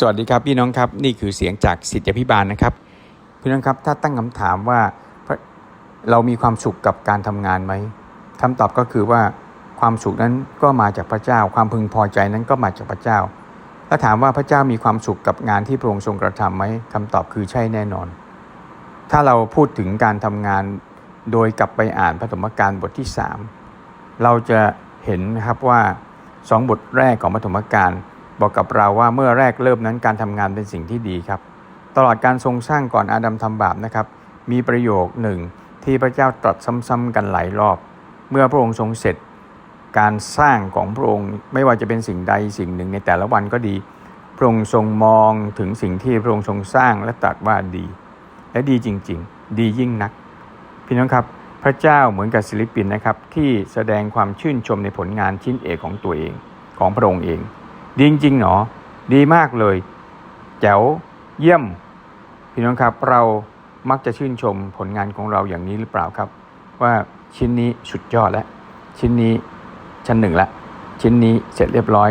สวัสดีครับพี่น้องครับนี่คือเสียงจากสิทธิพิบาลนะครับพี่น้องครับถ้าตั้งคำถามว่าเรามีความสุขกับการทำงานไหมคำตอบก็คือว่าความสุขนั้นก็มาจากพระเจ้า ความพึงพอใจนั้นก็มาจากพระเจ้า ถ้าถามว่าพระเจ้ามีความสุขกับงานที่พระองค์ทรงกระทำไหมคำตอบคือใช่แน่นอน ถ้าเราพูดถึงการทำงานโดยกลับไปอ่านพระธรรมการบทที่ 3 เราจะเห็นนะครับว่าสองบทแรกของปฐมกาล บอกกับเราว่าเมื่อแรกเริ่มนั้นการทำงานเป็นสิ่งที่ดีครับ ตลอดการทรงสร้างก่อนอาดัมทำบาปนะครับ มีประโยคหนึ่งที่พระเจ้าตรัสซ้ำๆกันหลายรอบ เมื่อพระองค์ทรงเสร็จ การสร้างของพระองค์ไม่ว่าจะเป็นสิ่งใดสิ่งหนึ่งในแต่ละวันก็ดี พระองค์ทรงมองถึงสิ่งที่พระองค์ทรงสร้างและตรัสว่าดี และดีจริง ๆ ดียิ่งนัก พี่น้องครับพระเจ้าเหมือนกับศิลปินนะครับที่แสดงความชื่นชมในผลงานชิ้นเอกของตัวเองของพระองค์เอง ดีจริงๆหนอ ดีมากเลย แจ๋วเยี่ยม พี่น้องครับ เรามักจะชื่นชมผลงานของเราอย่างนี้หรือเปล่าครับ ว่าชิ้นนี้สุดยอดแล้ว ชิ้นนี้ชั้นหนึ่งละ ชิ้นนี้เสร็จเรียบร้อย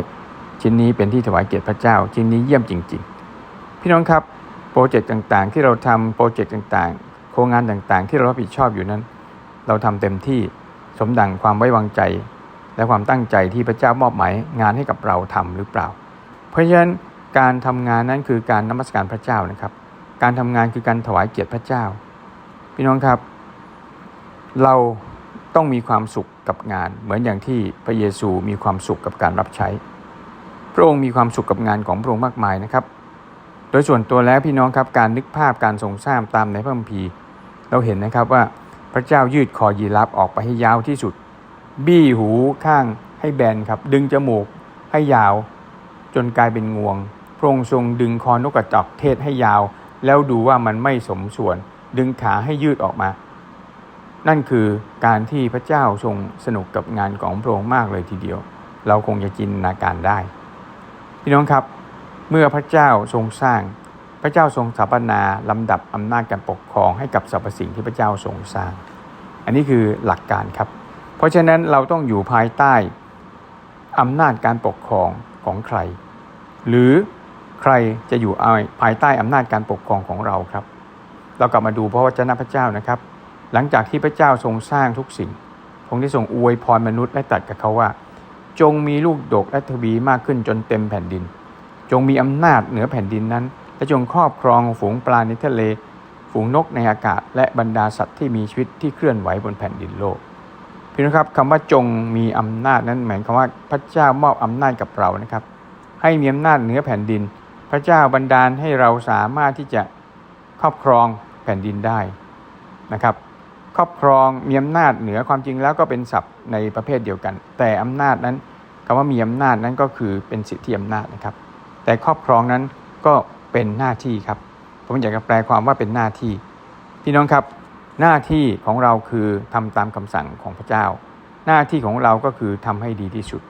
ชิ้นนี้เป็นที่ถวายเกียรติพระเจ้า ชิ้นนี้เยี่ยมจริง ๆ พี่น้องครับโปรเจกต์ต่างๆ ที่เราทำโปรเจกต์ต่างๆ โครงงานต่างๆ ที่เรารับผิดชอบอยู่นั้น เราทำเต็มที่สมดังความไว้วางใจ และความตั้งใจที่พระเจ้ามอบหมายงานให้กับเราทำหรือเปล่า เพราะฉะนั้นการทำงานนั้นคือการนมัสการพระเจ้านะครับ การทำงานคือการถวายเกียรติพระเจ้า พี่น้องครับ เราต้องมีความสุขกับงาน เหมือนอย่างที่พระเยซูมีความสุขกับการรับใช้ พระองค์มีความสุขกับงานของพระองค์มากมายนะครับ โดยส่วนตัวแล้วพี่น้องครับการนึกภาพการทรงสร้างตามในพระคัมภีร์ เราเห็นนะครับว่าพระเจ้ายืดคอยีราฟออกไปให้ยาวที่สุด บี้หูข้างให้แบนครับ ดึงจมูกให้ยาว จนกลายเป็นงวง พระองค์ทรงดึงคอนกกระจอกเทศให้ยาว แล้วดูว่ามันไม่สมส่วน ดึงขาให้ยืดออกมา นั่นคือการที่พระเจ้าทรงสนุกกับงานของพระองค์มากเลยทีเดียว เราคงจะจินตนาการได้ พี่น้องครับ เมื่อพระเจ้าทรงสร้าง พระเจ้าทรงสถาปนาลำดับอำนาจการปกครองให้กับสรรพสิ่งที่พระเจ้าทรงสร้าง อันนี้คือหลักการครับ ราะฉะนั้นเราต้องอยู่ภายใต้อำนาจการปกครองของใคร หรือใครจะอยู่ภายใต้อำนาจการปกครองของเราครับ เรากลับมาดูพระวจนะพระเจ้านะครับ หลังจากที่พระเจ้าทรงสร้างทุกสิ่งพระองค์ได้ทรงอวยพรมนุษย์และตรัสกับเขาว่า จงมีลูกดกและทวีมากขึ้นจนเต็มแผ่นดิน จงมีอำนาจเหนือแผ่นดินนั้น และจงครอบครองฝูงปลาในทะเล ฝูงนกในอากาศ และบรรดาสัตว์ที่มีชีวิตที่เคลื่อนไหวบนแผ่นดินโลก พี่น้องครับคำว่าจงมีอำนาจนั้นหมายความว่าพระเจ้ามอบอำนาจกับเรานะครับ ให้มีอำนาจเหนือแผ่นดิน พระเจ้าบันดาลให้เราสามารถที่จะครอบครองแผ่นดินได้นะครับ ครอบครองมีอำนาจเหนือความจริงแล้วก็เป็นศัพท์ในประเภทเดียวกัน แต่อำนาจนั้นคำว่ามีอำนาจนั้นก็คือเป็นสิทธิอำนาจนะครับ แต่ครอบครองนั้นก็เป็นหน้าที่ครับ ผมอยากจะแปลความว่าเป็นหน้าที่ พี่น้องครับ หน้าที่ของเราคือทำตามคำสั่งของพระเจ้า หน้าที่ของเราก็คือทำให้ดีที่สุด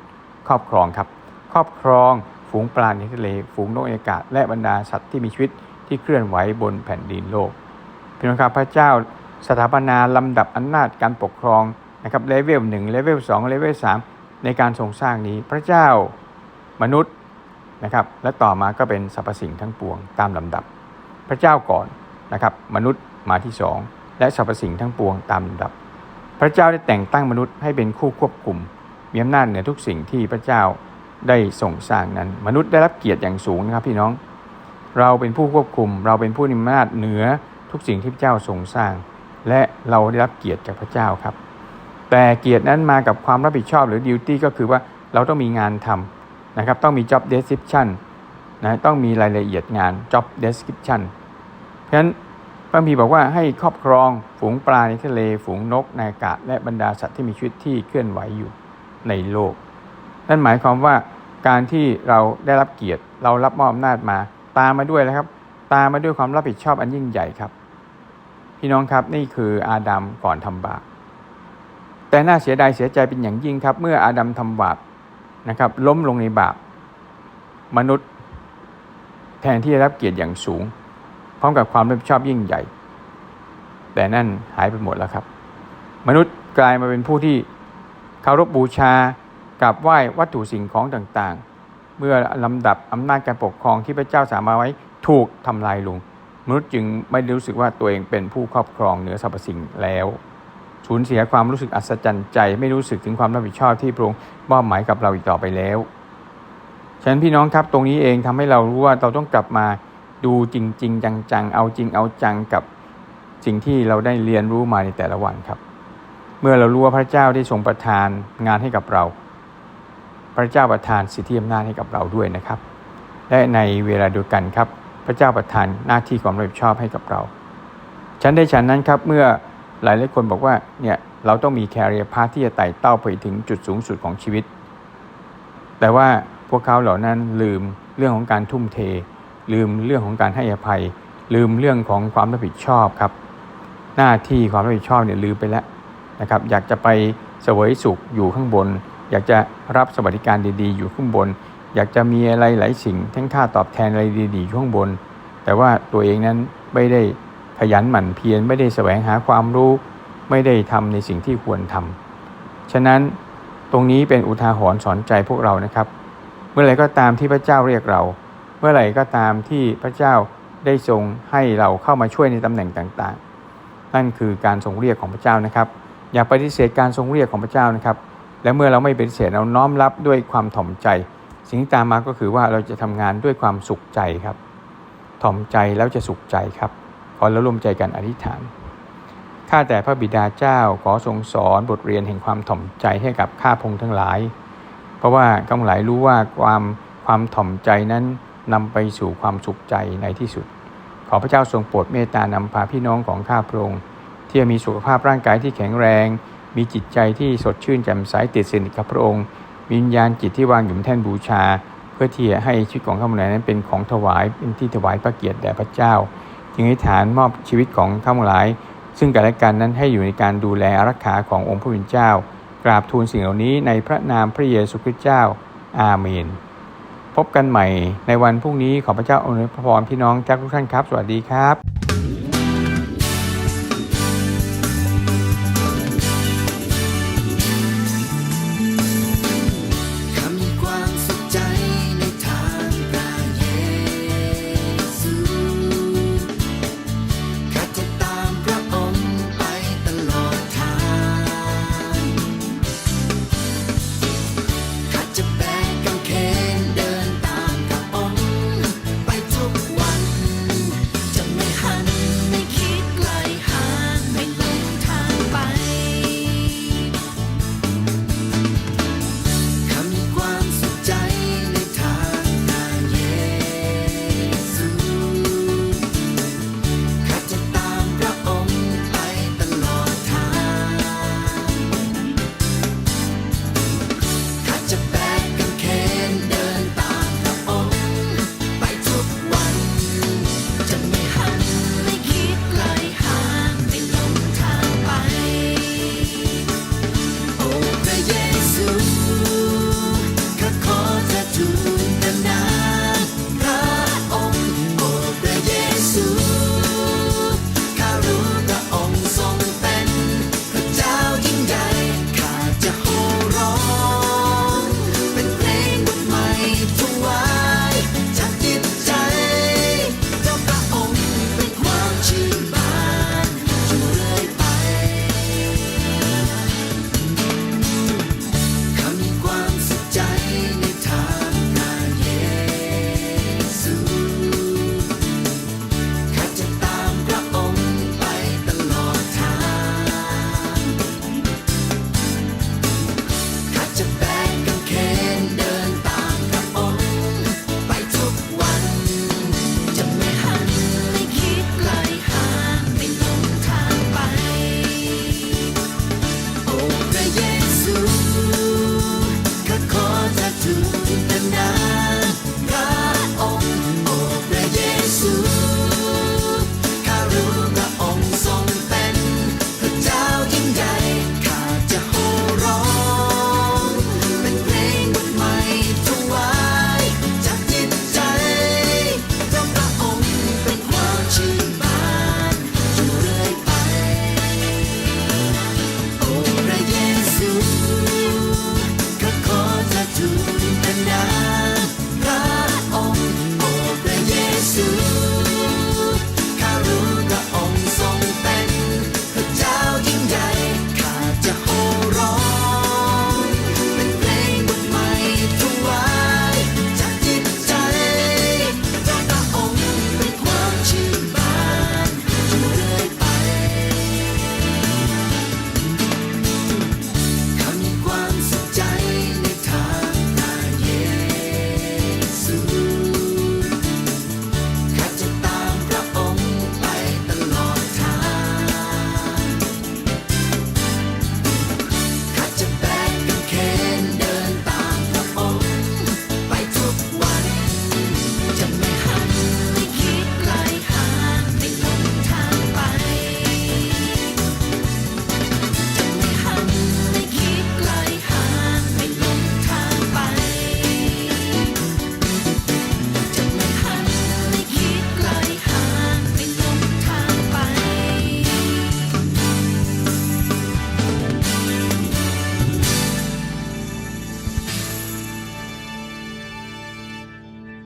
ครอบครองครับ ครอบครองฝูงปลาในทะเล ฝูงนกอากาศ และบรรดาสัตว์ที่มีชีวิตที่เคลื่อนไหวบนแผ่นดินโลกพี่น้องครับพระเจ้าสถาปนาลำดับอำนาจการปกครองนะครับเลเวลหนึ่งเลเวลสองเลเวลสามในการทรงสร้างนี้พระเจ้ามนุษย์นะครับและต่อมาก็เป็นสรรพสิ่งทั้งปวงตามลำดับ พระเจ้าก่อนนะครับมนุษย์มาที่สอง และสรรพสิ่งทั้งปวงตามลำดับ พระเจ้าได้แต่งตั้งมนุษย์ให้เป็นคู่ควบคุมมีอำนาจเหนือทุกสิ่งที่พระเจ้าได้ส่งสร้างนั้น มนุษย์ได้รับเกียรติอย่างสูงนะครับพี่น้อง เราเป็นผู้ควบคุม เราเป็นผู้มีอำนาจเหนือทุกสิ่งที่พระเจ้าทรงสร้าง และเราได้รับเกียรติจากพระเจ้าครับ แต่เกียรตินั้นมากับความรับผิดชอบหรือ duty ก็คือว่าเราต้องมีงานทำนะครับต้องมี job description นะต้องมีรายละเอียดงาน job description เพราะฉะนั้น พระพีบอกว่าให้ครอบครองฝูงปลาในทะเลฝูงนกในอากาศและบรรดาสัตว์ที่มีชีวิตที่เคลื่อนไหวอยู่ในโลก นั่นหมายความว่าการที่เราได้รับเกียรติเรารับมอบอำนาจมา ตามมาด้วยนะครับ ตามมาด้วยความรับผิดชอบอันยิ่งใหญ่ครับ พี่น้องครับนี่คืออาดัมก่อนทำบาปแต่น่าเสียดายเสียใจเป็นอย่างยิ่งครับ เมื่ออาดัมทำบาปนะครับ ล้มลงในบาปมนุษย์ แทนที่จะรับเกียรติอย่างสูง พร้อมกับความรับผิดชอบยิ่งใหญ่ แต่นั่นหายไปหมดแล้วครับ มนุษย์กลายมาเป็นผู้ที่เคารพบูชากราบไหว้วัตถุสิ่งของต่างๆ เมื่อลำดับอำนาจการปกครองที่พระเจ้าสามารถไว้ถูกทำลายลง มนุษย์จึงไม่รู้สึกว่าตัวเองเป็นผู้ครอบครองเหนือสรรพสิ่งแล้วสูญเสียความรู้สึกอัศจรรย์ใจ ไม่รู้สึกถึงความรับผิดชอบที่พระองค์มอบหมายกับเราอีกต่อไปแล้วฉะนั้นพี่น้องครับตรงนี้เองทำให้เรารู้ว่าเราต้องกลับมา ดูจริงๆจังๆ เอาจริงเอาจังกับสิ่งที่เราได้เรียนรู้มาในแต่ละวันครับ เมื่อเรารู้ว่าพระเจ้าได้ทรงประทานงานให้กับเรา พระเจ้าประทานสิทธิอำนาจให้กับเราด้วยนะครับ และในเวลาเดียวกันครับ พระเจ้าประทานหน้าที่ความรับผิดชอบให้กับเรา ฉันได้ฉันนั้นครับเมื่อหลายหลายคนบอกว่าเนี่ยเราต้องมีแคริเอร์พาที่จะไต่เต้าไปถึงจุดสูงสุดของชีวิต แต่ว่าพวกเขาเหล่านั้นลืมเรื่องของการทุ่มเท ลืมเรื่องของการให้อภัย ลืมเรื่องของความรับผิดชอบครับ หน้าที่ความรับผิดชอบเนี่ยลืมไปแล้วนะครับ อยากจะไปเสวยสุขอยู่ข้างบน อยากจะรับสวัสดิการดีๆ อยู่ข้างบน อยากจะมีอะไรหลายสิ่ง ทั้งค่าตอบแทนอะไรดีๆอยู่ข้างบน แต่ว่าตัวเองนั้นไม่ได้ขยันหมั่นเพียรไม่ได้แสวงหาความรู้ ไม่ได้ทำในสิ่งที่ควรทำฉะนั้นตรงนี้เป็นอุทาหรณ์สอนใจพวกเรานะครับ เมื่อไรก็ตามที่พระเจ้าเรียกเรา เมื่อไหร่ก็ตามที่พระเจ้าได้ทรงให้เราเข้ามาช่วยในตำแหน่งต่างๆ นั่นคือการทรงเรียกของพระเจ้านะครับ อย่าปฏิเสธการทรงเรียกของพระเจ้านะครับ และเมื่อเราไม่ปฏิเสธเราน้อมรับด้วยความถ่อมใจ สิ่งที่ตามมาก็คือว่าเราจะทำงานด้วยความสุขใจครับ ถ่อมใจแล้วจะสุขใจครับ ขอเราร่วมใจกันอธิษฐาน ข้าแต่พระบิดาเจ้าขอทรงสอนบทเรียนแห่งความถ่อมใจให้กับข้าพงทั้งหลาย เพราะว่าข้งหลายรู้ว่าความความถ่อมใจนั้น นำไปสู่ความสุขใจในที่สุด ขอพระเจ้าทรงโปรดเมตตานำพาพี่น้องของข้าพระองค์ที่มีสุขภาพร่างกายที่แข็งแรง มีจิตใจที่สดชื่นแจ่มใสติดสนิทกับพระองค์มีวิญญาณจิตที่วางอยู่แท่นบูชา เพื่อที่จะให้ชีวิตของข้าพเจ้านั้นเป็นของถวายเป็นที่ถวายพระเกียรติแด่พระเจ้า จึงให้ฐานมอบชีวิตของข้าพเจ้าซึ่งกันและกันนั้นให้อยู่ในการดูแลอารักขาขององค์พระผู้เป็นเจ้า กราบทูลสิ่งเหล่านี้ในพระนามพระเยซูคริสต์เจ้า อาเมน พบกันใหม่ในวันพรุ่งนี้ขอพระเจ้าอวยพรพี่น้องทุกท่านครับ สวัสดีครับ